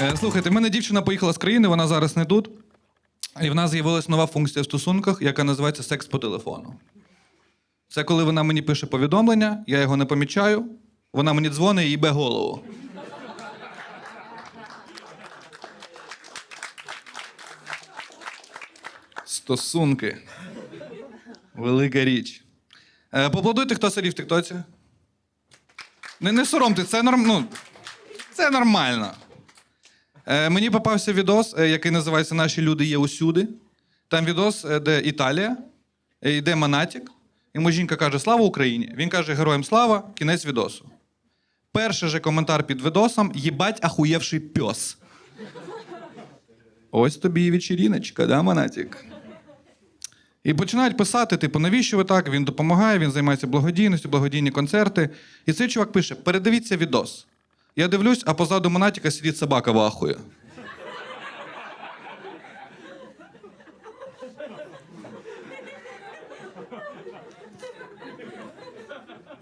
Е, Слухайте, мене дівчина поїхала з країни, вона зараз не тут. І в нас з'явилась нова функція в стосунках, яка називається секс по телефону. Це коли вона мені пише повідомлення, я його не помічаю, вона мені дзвонить і їбе голову. Стосунки. Велика річ. Е, поаплодуйте, хто сидів в Тиктоці. Не, не соромте, це норм... ну, це нормально. Е, мені попався відос, е, який називається Наші люди є усюди. Там відос, е, де Італія, е, йде Монатік, йому жінка каже Слава Україні! Він каже Героям слава, кінець відосу. Перший же коментар під відосом їбать ахуєвший пьос. Ось тобі і вечіріночка, да, Монатік? І починають писати: типу, навіщо ви так? Він допомагає, він займається благодійністю, благодійні концерти. І цей чувак пише: передивіться відос. Я дивлюсь, а позаду Монатіка сидить собака в ахуї.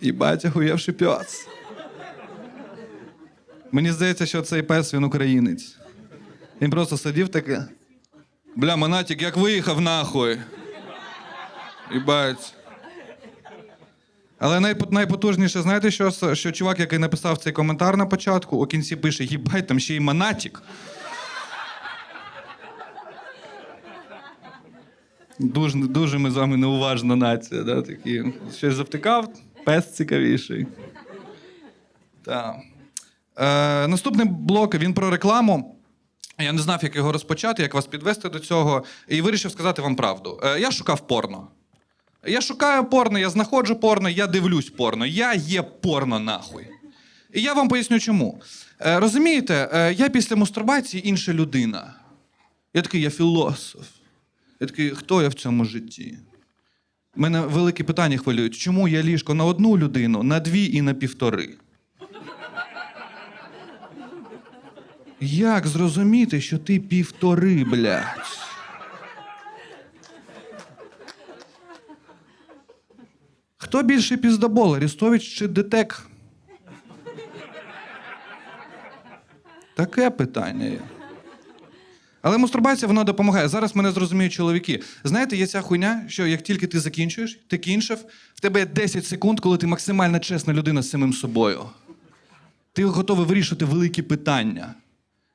І батя хуєвши пес. Мені здається, що цей пес він українець. Він просто сидів таке. Бля, Монатік, як виїхав нахуй. Їбать. Але найпо- найпотужніше, знаєте, що, що чувак, який написав цей коментар на початку, у кінці пише: їбать, там ще й Монатік. Дуже, дуже ми з вами неуважна нація, да, такі. Щось завтикав, пес цікавіший. Так. Е, наступний блок він про рекламу. Я не знав, як його розпочати, як вас підвести до цього, і вирішив сказати вам правду. Е, я шукав порно. Я шукаю порно, я знаходжу порно, я дивлюсь порно. Я є порно нахуй. І я вам поясню чому. Е, розумієте, е, я після мастурбації інша людина. Я такий, я філософ. Я такий, хто я в цьому житті? Мене великі питання хвилюють. Чому я ліжко на одну людину, на дві і на півтори? Як зрозуміти, що ти півтори, блядь? Хто більше піздобол, Арістович чи Детек? Таке питання є. Але мастурбація вона допомагає. Зараз мене зрозуміють чоловіки. Знаєте, є ця хуйня, що як тільки ти закінчуєш, ти кінчив, в тебе є 10 секунд, коли ти максимально чесна людина з самим собою. Ти готовий вирішити великі питання.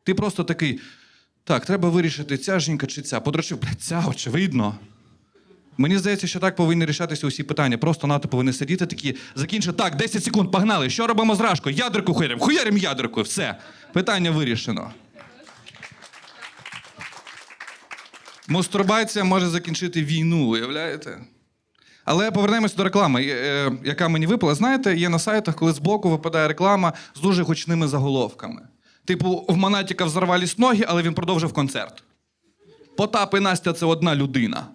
Ти просто такий: так, треба вирішити, ця жінка чи ця. Подрочив, блядь, ця, очевидно. Мені здається, що так повинні рішатися усі питання. Просто НАТО повинні сидіти такі, закінчити. Так, 10 секунд, погнали. Що робимо з рашкою? Ядерку хуярим, хуярим ядеркою. Все. Питання вирішено. Мастурбація може закінчити війну, уявляєте? Але повернемось до реклами, е, е, яка мені випала. Знаєте, є на сайтах, коли збоку випадає реклама з дуже гучними заголовками. Типу, в Монатіка взорвались ноги, але він продовжив концерт. Потап і Настя це одна людина.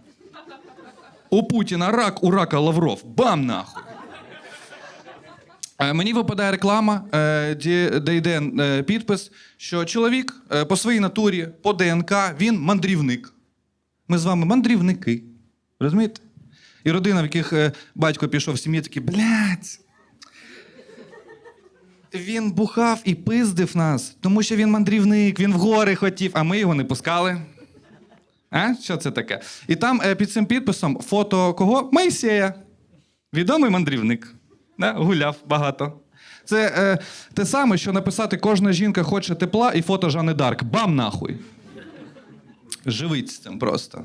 У Путіна рак, у рака Лавров. Бам нахуй. Е, Мені випадає реклама, е, де, де йде е, підпис, що чоловік по своїй натурі, по ДНК, він мандрівник. Ми з вами мандрівники. Розумієте? І родина, в яких батько пішов в сім'ї, такі, блядь. Він бухав і пиздив нас, тому що він мандрівник, він в гори хотів, а ми його не пускали. А? Що це таке? І там е, під цим підписом фото кого? Моїсея. Відомий мандрівник. Да? Гуляв багато. Це е, те саме, що написати кожна жінка хоче тепла і фото Жанни Дарк. Бам нахуй. Живить з цим просто.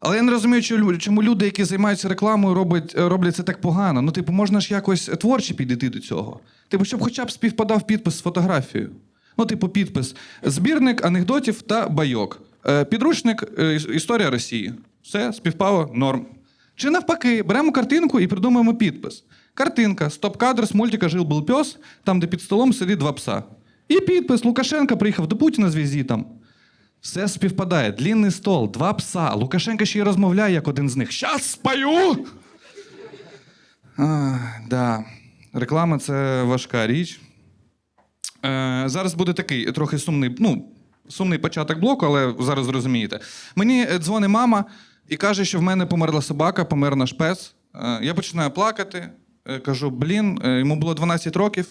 Але я не розумію, чому- люди, які займаються рекламою, роблять, роблять це так погано. Ну, типу, можна ж якось творче підійти до цього. Типу, щоб хоча б співпадав підпис з фотографією. Ну, типу, підпис: збірник анекдотів та байок. Е, Підручник е, Історія Росії. Все, співпало, норм. Чи навпаки, беремо картинку і придумаємо підпис. Картинка, стоп-кадр з мультика Жил був пес, там, де під столом сидить два пса. І підпис Лукашенко приїхав до Путіна з візитом. Все співпадає. Длінний стол, два пса. Лукашенко ще й розмовляє, як один з них. Щас спою! А, да. Реклама це важка річ. Е, зараз буде такий трохи сумний, ну, сумний початок блоку, але зараз зрозумієте. Мені е, дзвонить мама і каже, що в мене померла собака, помер наш пес. Е, я починаю плакати. Е, Кажу, блін, йому було 12 років,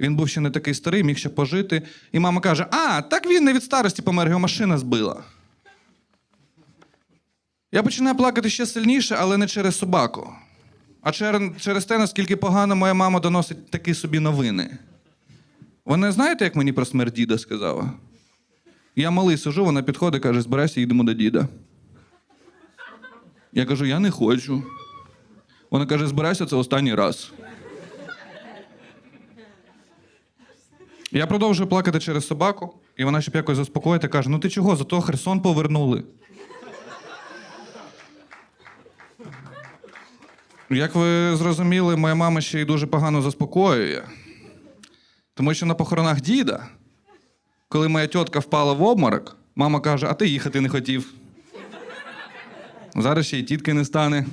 він був ще не такий старий, міг ще пожити. І мама каже: А, так він не від старості помер, його машина збила. Я починаю плакати ще сильніше, але не через собаку, а через те, наскільки погано моя мама доносить такі собі новини. Вона знаєте, як мені про смерть діда сказала? Я малий сижу, вона підходить, каже: збирайся, їдемо до діда. Я кажу, я не хочу. Вона каже, збирайся, це останній раз. Я продовжую плакати через собаку, і вона щоб якось заспокоїти, каже: ну ти чого, зато Херсон повернули. Як ви зрозуміли, моя мама ще й дуже погано заспокоює. Тому що на похоронах діда, коли моя тітка впала в обморок, мама каже: А ти їхати не хотів. Зараз ще й тітки не стане.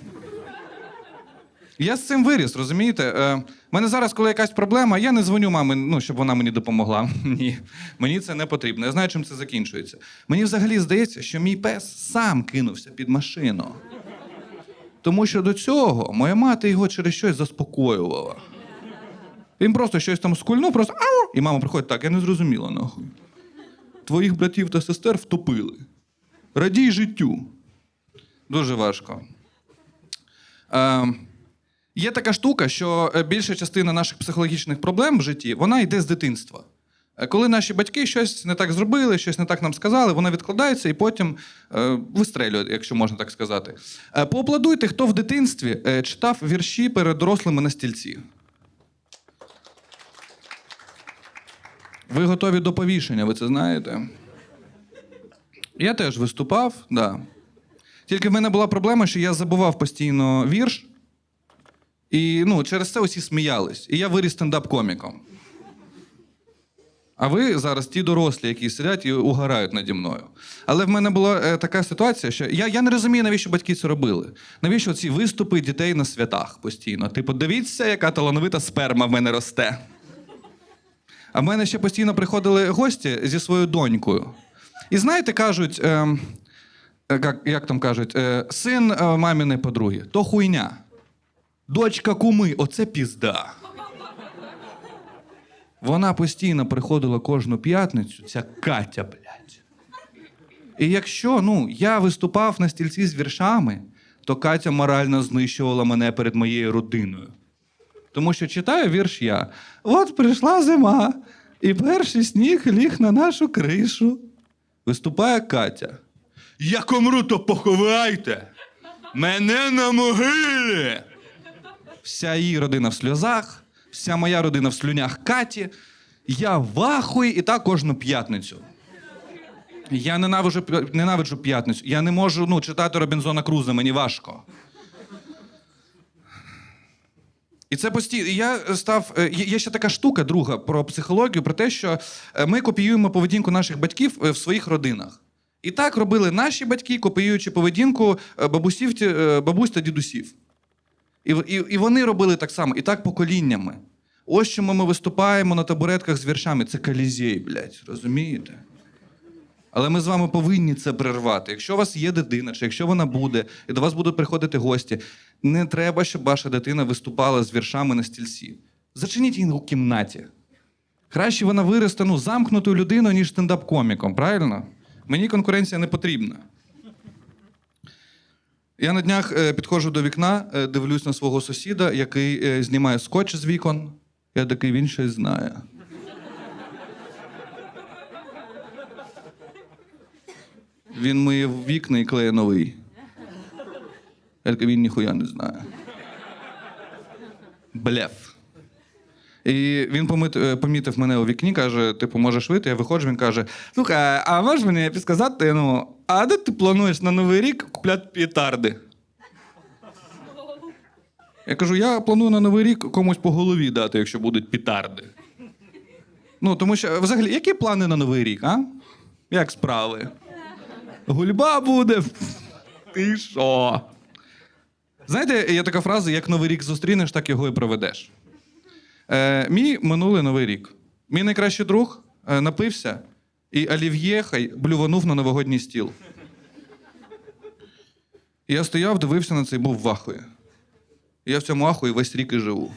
Я з цим виріс, розумієте? Е, мене зараз, коли якась проблема, я не дзвоню мамі, ну, щоб вона мені допомогла. Ні, мені це не потрібно. Я знаю, чим це закінчується. Мені взагалі здається, що мій пес сам кинувся під машину. Тому що до цього моя мати його через щось заспокоювала. Він просто щось там скульнув, просто ау! І мама приходить, так, я не зрозуміла, нахуй. Твоїх братів та сестер втопили. Радій життю. Дуже важко. Е, є така штука, що е, більша частина наших психологічних проблем в житті вона йде з дитинства. Е, Коли наші батьки щось не так зробили, щось не так нам сказали, воно відкладається і потім е, вистрелює, якщо можна так сказати. Е, поаплодуйте, хто в дитинстві е, читав вірші перед дорослими на стільці. Ви готові до повішення, ви це знаєте? Я теж виступав, так. Да. Тільки в мене була проблема, що я забував постійно вірш, і ну, через це усі сміялись. І я виріс стендап-коміком. А ви зараз ті дорослі, які сидять і угорають наді мною. Але в мене була е, така ситуація, що я, я не розумію, навіщо батьки це робили. Навіщо ці виступи дітей на святах постійно? Типу, дивіться, яка талановита сперма в мене росте. А в мене ще постійно приходили гості зі своєю донькою. І знаєте, кажуть, е, е, як, як там кажуть, е, син е, маміної подруги, то хуйня. Дочка куми, оце пізда. Вона постійно приходила кожну п'ятницю, ця Катя, блядь. І якщо ну, я виступав на стільці з віршами, то Катя морально знищувала мене перед моєю родиною. Тому що читаю вірш я. От прийшла зима, і перший сніг ліг на нашу кришу. Виступає Катя. Як умру, то поховайте! Мене на могилі! Вся її родина в сльозах, вся моя родина в слюнях Каті. Я в ахуї і так кожну п'ятницю. Я ненавиджу, ненавиджу п'ятницю. Я не можу ну, читати Робінзона Круза, мені важко. І це постійно. Я став. е, Є ще така штука, друга, про психологію, про те, що е, ми копіюємо поведінку наших батьків е, в своїх родинах. І так робили наші батьки, копіюючи поведінку бабусів, бабусь та дідусів. І, і, і вони робили так само, і так поколіннями. Ось чому ми виступаємо на табуретках з віршами. Це колізей, блядь, розумієте? Але ми з вами повинні це прервати. Якщо у вас є дитина, чи якщо вона буде, і до вас будуть приходити гості, не треба, щоб ваша дитина виступала з віршами на стільці. Зачиніть її у кімнаті. Краще вона виросте ну, замкнутою людиною, ніж стендап-коміком, правильно? Мені конкуренція не потрібна. Я на днях е, підходжу до вікна, е, дивлюсь на свого сусіда, який е, знімає скотч з вікон. Я такий, він щось знає. Він миє вікна і клеє новий. Такий, він ніхуя не знає. Блеф. І він е, помітив мене у вікні, каже: типу, можеш вийти. Я виходжу, він каже: Слухай, а можеш мені підказати, ну, а де ти плануєш на Новий рік купляти петарди? Я кажу, я планую на Новий рік комусь по голові дати, якщо будуть петарди. Ну, тому що, взагалі, які плани на Новий рік, а? Як справи? Гульба буде. Ти що? Знаєте, є така фраза: як Новий рік зустрінеш, так його і проведеш. Е, мій минулий новий рік. Мій найкращий друг е, напився, і олів'є хай блюванув на новогодній стіл. Я стояв, дивився на це і був в ахуї. Я в цьому ахуї весь рік і живу.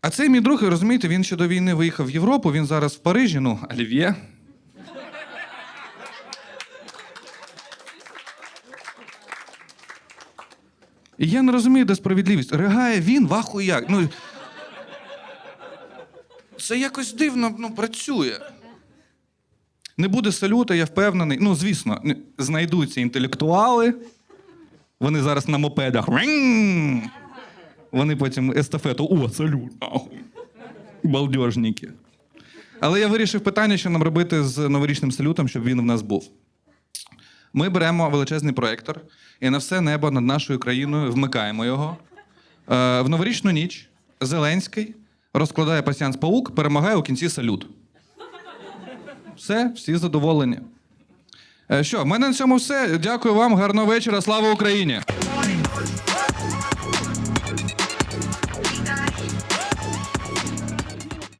А цей мій друг, розумієте, він ще до війни виїхав в Європу, він зараз в Парижі, ну, Олів'є. І я не розумію, де справедливість. Ригає він, вахуй як. Ну, це якось дивно ну, працює. Не буде салюта, я впевнений. Ну, звісно, знайдуться інтелектуали. Вони зараз на мопедах. Вони потім естафету. О, салют! Балдежники. Але я вирішив питання, що нам робити з новорічним салютом, щоб він в нас був. Ми беремо величезний проектор і на все небо над нашою країною вмикаємо його. Е, в новорічну ніч Зеленський розкладає пасіанс паук, перемагає у кінці салют. Все, всі задоволені. Е, що, в мене на цьому все. Дякую вам, гарного вечора. Слава Україні!